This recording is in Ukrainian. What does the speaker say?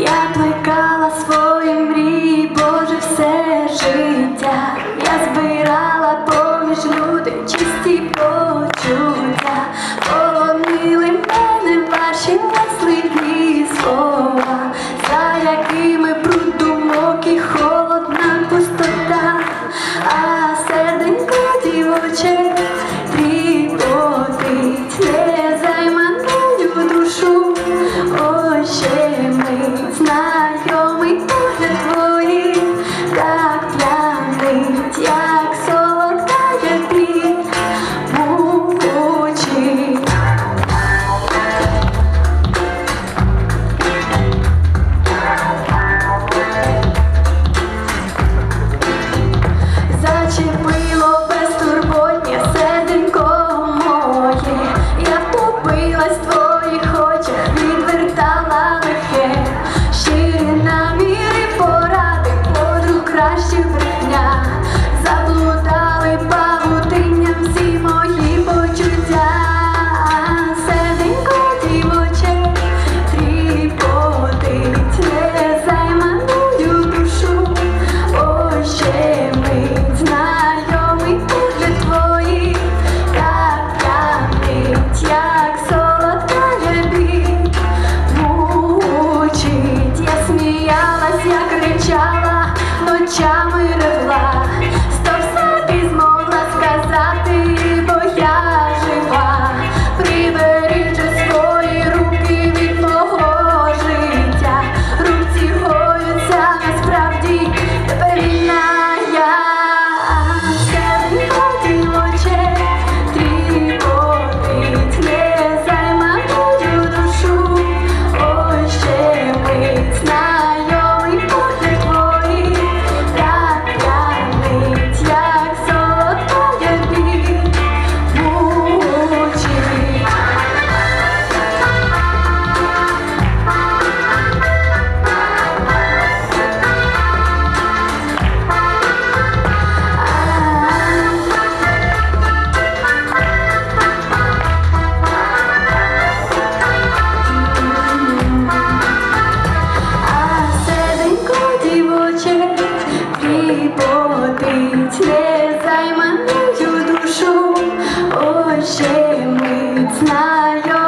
Yeah, кричала, ночами ревла. it's not your